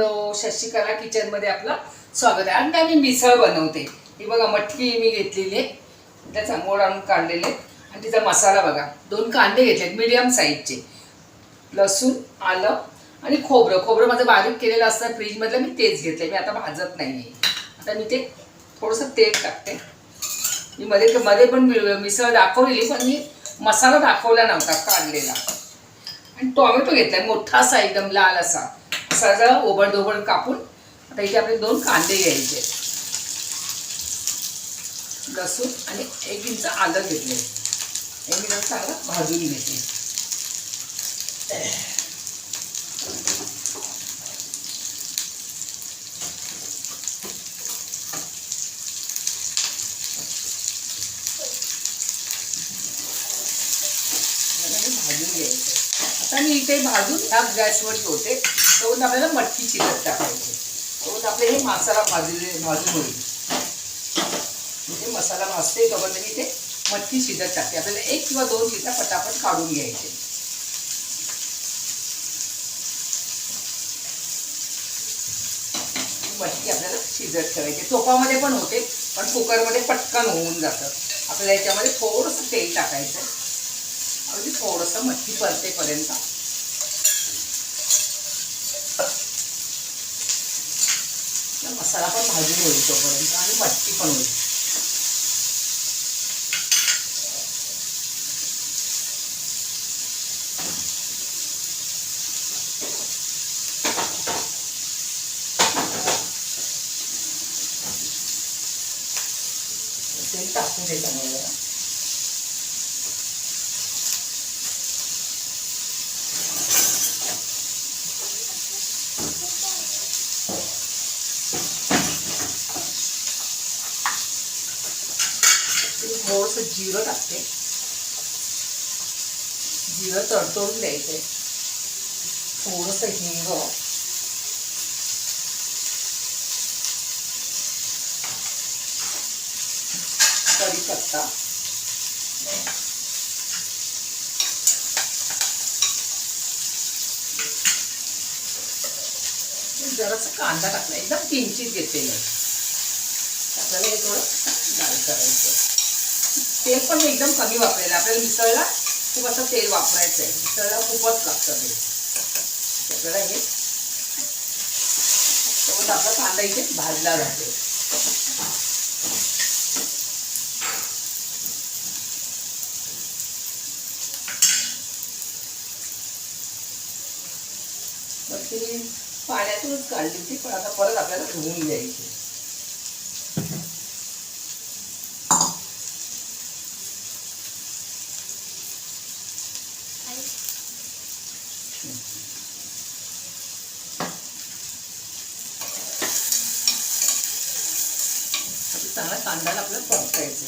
तो शशिकला किचनमध्ये आपलं स्वागत आहे. आणि मी मिसळ बनवते. ही बघा मटकी मी घेतलेली आहे. त्याचा मोड आणून काढलेले आणि तिचा मसाला बघा. दोन कांदे घेतलेत मिडियम साईजचे लसूण आलं आणि खोबरं. खोबरं माझं बारीक केलेलं असतं फ्रीजमधलं मी तेच घेतलं मी आता भाजत नाही आहे आता मी ते थोडंसं तेल टाकते. मी मध्ये मध्ये पण मिसळ दाखवलेली पण मी मसाला दाखवला नव्हता काढलेला आणि टोमॅटो घेतलाय. मोठा असा एकदम लाल असा. सगळं ओबडधोबड ओबड दोबड कापून आता इथे आपले दोन कांदे घ्यायचे. लसूण आणि एक इंच आलं घेतले एक मी सगळं चांगलं भाजून घेते. भाजून घ्यायचं. आता मी इथे भाजून ह्या गॅसवर ठेवते. तोपर्यंत आपल्याला मटकी चिकट टाकायची. तोपर्यंत आपले हे मसाला भाजले भाजून होईल म्हणजे मसाला भाजते तोपर्यंत मी ते मटकी शिजत टाकते. आपल्याला एक किंवा दोन शिजा पटापट काढून घ्यायचे. मटकी आपल्याला शिजत ठेवायची. तोपामध्ये पण होते पण कुकरमध्ये पटकन होऊन जातं. आपल्याला याच्यामध्ये थोडंसं तेल टाकायचं. अगदी थोडंसं मटकी परतेपर्यंत. मसाला पण भाजून होईल तोपर्यंत आणि मटकी पण होईल. तेल टाकून देता मला. थोडंसं जिरं टाकते. जिरं तडतडून द्यायचंय. थोडंसं हिंग कढीपत्ता. जरासा कांदा टाकला. एकदम किंचित घेतलेलं. आपल्याला हे थोडं लाल करायचं तेल पण एकदम कमी वापरायचं आपल्याला मिसळला खूप असं तेल वापरायचं आहे मिसळला खूपच लागतं ते आपल्याला हे सोबत आपला कांदा इथे भाजला जाते. मग पाण्यातूनच काढली होती पण आता परत आपल्याला धुवून घ्यायची चांगला कांद्याला आपल्याला परतायचं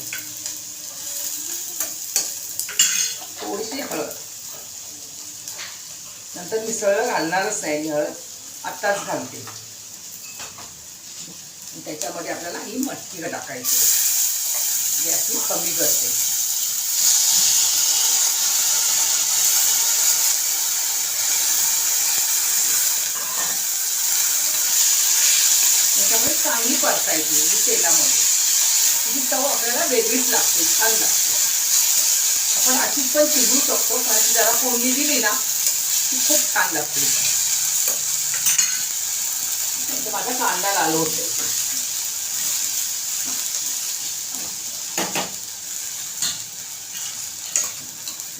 थोडीशी हळद. नंतर मिसळला घालणारच नाही हळद. आत्ताच घालते. त्याच्यामध्ये आपल्याला ही मटकी टाकायची गॅस मी कमी करते. त्याच्यामुळे चांगली परतायची म्हणजे तेलामध्ये. ही चव आपल्याला वेगळीच लागते छान लागते. आपण अशीच पण शिजवू शकतो कारण जरा फोडणी दिली ना ती खूप छान लागते. माझा कांदा लाल होते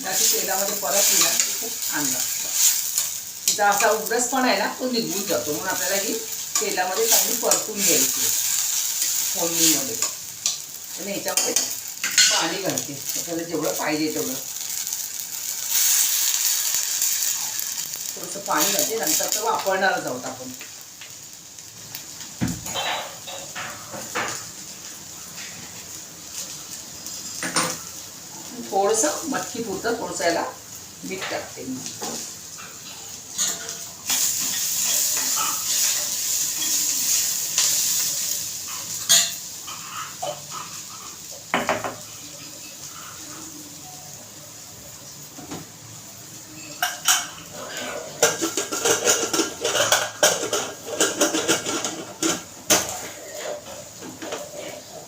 अशी तेलामध्ये परत येणार ते खूप छान लागते. तिचा असा उग्रस पण आहे ना तो निघून जातो. म्हणून आपल्याला ही तेलामध्ये चांगली परतून घ्यायची फोडणीमध्ये. आणि ह्याच्यामध्ये पाणी घालते. आपल्याला जेवढं पाहिजे तेवढं. थोडंसं पाणी घालते नंतर तर वापरणारच आहोत आपण. थोडंसं मटकी पुरतं थोडंसं याला मीठ टाकते मी.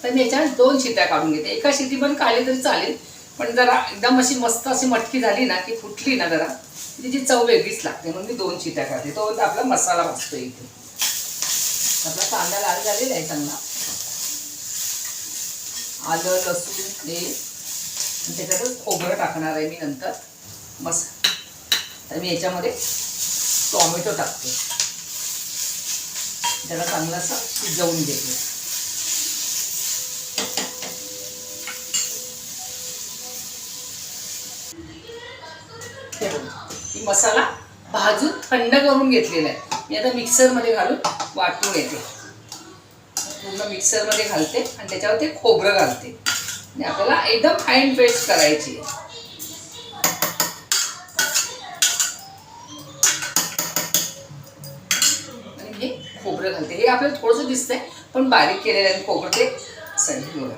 तर मी याच्यात दोन शिट्या काढून घेते. एका शिटी पण काढली तरी चालेल पण जरा एकदम अशी मस्त अशी मटकी झाली ना की फुटली ना जरा तिची चव वेगळीच लागते. म्हणून मी दोन शिट्या काढते. तो आपला मसाला भाजतो इथे. आपला कांदा लाल झालेला आहे चांगला. आलं लसूण हे. आणि त्याच्यातच खोबरं टाकणार आहे मी नंतर. मस तर मी याच्यामध्ये टॉमॅटो टाकते. त्याला चांगलं असं शिजवून घेते. मसाला भाजून थंड करून घेतलेला आहे. मी आता मिक्सरमध्ये घालून वाटून येते पूर्ण मिक्सरमध्ये घालते आणि त्याच्यावर ते खोबरं घालते. आणि आपल्याला एकदम फाईन पेस्ट करायची आहे. आणि हे खोबरं घालते. हे आपल्याला थोडंसं दिसतंय पण बारीक केलेलं आहे खोबरं ते. सगळी बघा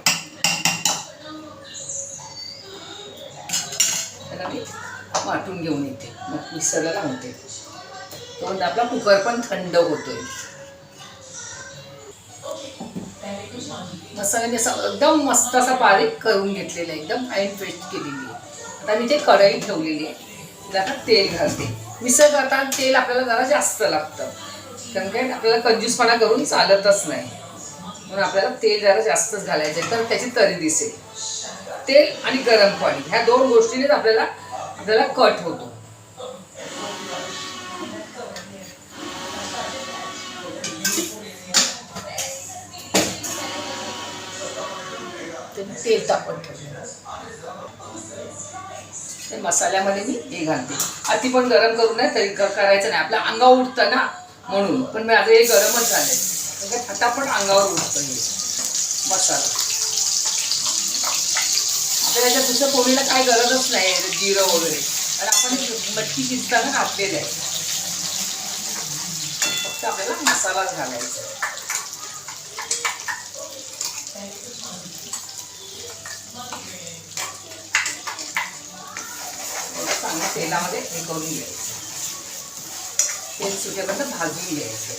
त्याला मी वाटून घेऊन येते. मग मिक्सरला लावते तोपर्यंत आपला कुकर पण थंड होतोय. मसाला मी म्हणजे एकदम मस्त असा बारीक करून घेतलेला आहे एकदम फाईन पेस्ट केलेली आहे. आता मी ते कढई ठेवलेली आहे तिला आता तेल घालते. मिसळ करताना तेल आपल्याला जरा जास्त लागतं. कारण काय आपल्याला कंजूसपणा करून चालतच नाही. म्हणून आपल्याला तेल जरा जास्तच घालायचं तर त्याची तरी दिसेल. तेल आणि गरम पाणी ह्या दोन गोष्टीनेच आपल्याला आपल्याला कट होतो. तेल तापत ठेवलेलं ते मसाल्यामध्ये मी हे घालते. अति पण गरम करू नये तरी करायचं नाही. आपल्या अंगावर उठतं ना म्हणून. पण माझं हे गरमच झालंय. म्हणजे फटाफट अंगावर उठतं हे मसाला. आता याच्यात दुसऱ्या पोळीला काय गरजच नाही जिरं वगैरे. कारण आपण हे मटकी शिजताना घातलेलं आहे. फक्त आपल्याला मसालाच घालायचा चांगलं तेलामध्ये हे करून घ्यायचं. तेल सुटेपर्यंत भाजून घ्यायचं.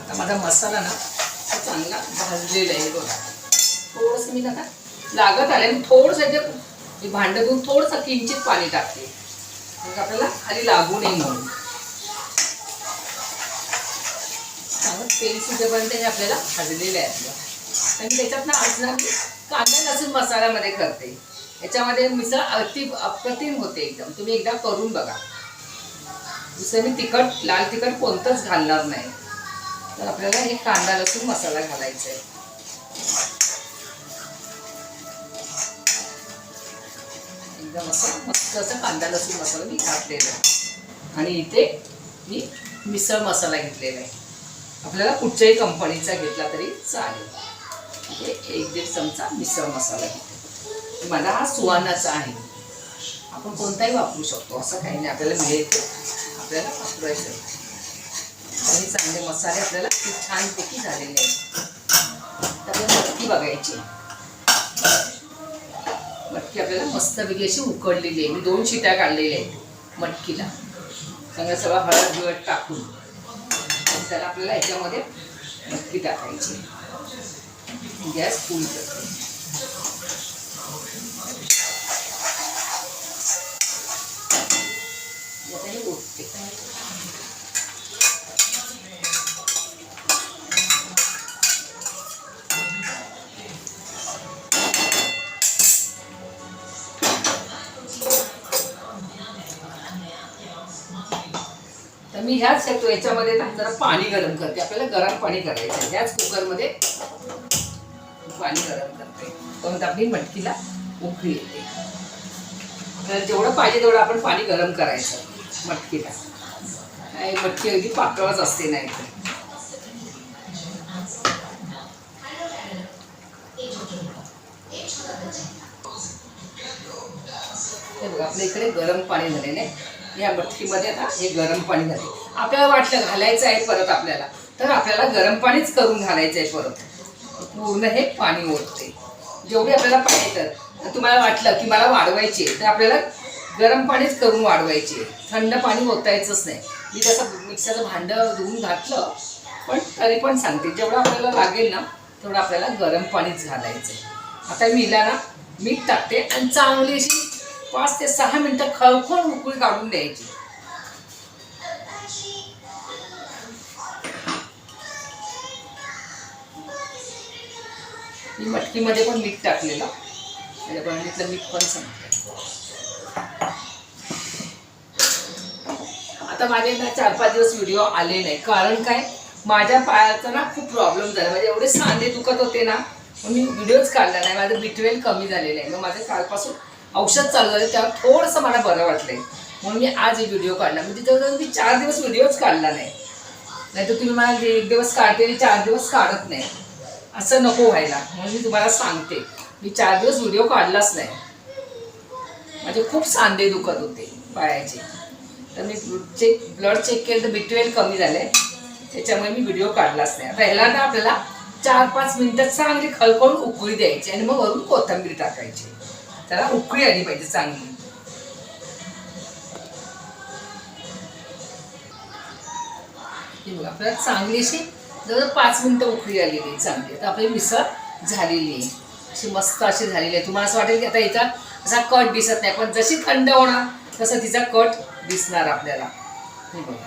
आता माझा मसाला ना चांगला भाजलेला आहे बघा. थोडंसं मी आता लागत आले मी थोडंसं भांडं घेऊन थोडंसं किंचित पाणी टाकते. मग आपल्याला खाली लागू नये म्हणून चांगलं तेल सुटेपर्यंत हे आपल्याला भाजलेलं आहे आपलं आणि त्याच्यात ना आज ना मी कांदा लसूण मसाल्यामध्ये करते. याच्यामध्ये मिसळ अति अप्रतिम होते एकदम. तुम्ही एकदा करून बघा. दुसरं मी तिखट लाल तिखट कोणतंच घालणार नाही. तर आपल्याला हे कांदा लसूण मसाला घालायचा आहे एकदम असं मस्त असं कांदा लसूण मसाला मी घातलेला आहे. आणि इथे मी मिसळ मसाला घेतलेला आहे. आपल्याला कुठच्याही कंपनीचा घेतला तरी चालेल. म्हणजे एक दीड चमचा मिसळ मसाला घेते मला हा सुवानाचा आहे. आपण कोणताही वापरू शकतो असं काही नाही. आपल्याला मिळेल आपल्याला वापरायचं आणि चांगले मसाले आपल्याला खूप छानपैकी झालेले आहेत. आपल्याला मटकी बघायची मटकी आपल्याला मस्तपैकी अशी उकडलेली आहे. मी दोन शिट्या काढलेल्या आहेत मटकीला. चांगलं सगळं हळद बिळद टाकून. तर आपल्याला याच्यामध्ये नक्की टाकायची. गॅस फुल करते मी ह्याच शकतो याच्यामध्ये ना जरा पाणी गरम करते. आपल्याला गरम पाणी करायचं ह्याच कुकरमध्ये पाणी गरम करते. तर आपली मटकीला उकळी येते. आपल्याला जेवढं पाहिजे तेवढं आपण पाणी गरम करायचं मटकीला. नाही मटकी अगदी पातळच असते नाही तर हे बघा आपल्या इकडे गरम पाणी झालेलं आहे. या मटकीमध्ये आता हे गरम पाणी झाले आपल्याला वाटलं घालायचं आहे परत आपल्याला. तर आपल्याला गरम पाणीच करून घालायचं आहे परत. पूर्ण हे पाणी ओतते. जेवढे आपल्याला पाणी तर. तुम्हाला वाटलं की मला वाढवायची आहे तर आपल्याला गरम पाणीच करून वाढवायची. आहे थंड पाणी ओतायचंच नाही. मी तसं मिक्सरचं भांडं धुवून घातलं पण तरी पण सांगते जेवढं आपल्याला लागेल ना तेवढं आपल्याला गरम पाणीच घालायचं आहे आता मीला ना मीठ टाकते आणि चांगली अशी पाच ते सहा मिनटं खळखळ उकळी काढून द्यायची. मी मटकीमध्ये पण मीठ टाकलेलं. त्याच्या बरणीतलं मीठ पण सांगते आता माझे ना चार पाच दिवस व्हिडिओ आले नाही. कारण काय? माझ्या पायाचा ना खूप प्रॉब्लेम झाला. म्हणजे एवढे सांधे दुखत होते ना मग मी व्हिडिओच काढला नाही. माझं बिटवेल कमी झालेलं आहे. मग माझं कालपासून औषध चालू झालं. त्यावर थोडंसं मला बरं वाटलंय. म्हणून मी आज व्हिडिओ काढला. म्हणजे जवळजवळ मी चार दिवस व्हिडिओच काढला नाही. नाही तर तुम्ही मला एक दिवस काढते आणि चार दिवस काढत नाही. असं नको व्हायला. म्हणून मी तुम्हाला सांगते. मी चार दिवस व्हिडिओ काढलाच नाही. माझे खूप सांधे दुखत होते पायाचे तर मी चेक ब्लड चेक केलं तर बिटवेल कमी झालंय. त्याच्यामुळे मी व्हिडिओ काढलाच नाही. आता ह्याला ना आपल्याला चार पाच मिनटात चांगली खळखळून उकळी द्यायची आणि मग वरून कोथिंबीर टाकायची. त्याला उकळी आली पाहिजे चांगली. ही बघा आपल्याला चांगली अशी जवळ पाच मिनटं उकळी आलेली आहे चांगली. आता आपली मिसळ झालेली आहे. अशी मस्त अशी झालेली आहे. तुम्हाला असं वाटेल की आता इथं असा कट दिसत नाही पण जशी थंड होणार तसं तिचा कट दिसणार आपल्याला. हे बघा.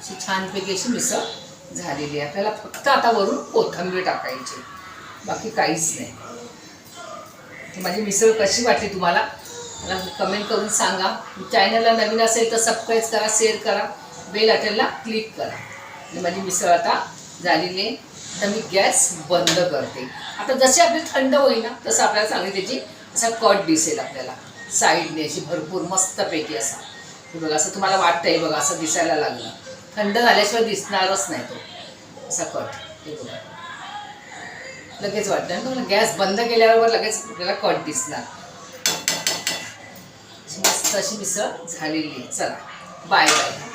अशी छानपैकी अशी मिसळ झालेली आहे. आपल्याला फक्त आता वरून कोथिंबीर टाकायची बाकी काहीच नाही. माझी मिसळ कशी वाटली तुम्हाला? मला कमेंट करून सांगा. चॅनलला नवीन असेल तर सबस्क्राईब करा शेअर करा. बेल आयकनला क्लिक करा. आणि माझी मिसळ आता झालेली आहे. तर मी गॅस बंद करते. आता जशी आपली थंड होईल ना तसं आपल्याला चांगली त्याची असा कट दिसेल आपल्याला. साईडने अशी भरपूर मस्तपैकी असा. हे बघा असं तुम्हाला वाटतंय बघा असं दिसायला लागलं. थंड झाल्याशिवाय दिसणारच नाही तो. असा कट. हे बघा. लगेच वाटतं ना तुम्हाला? गॅस बंद केल्यावर लगेच आपल्याला कट दिसणार. मस्त अशी मिसळ झालेली आहे. चला बाय बाय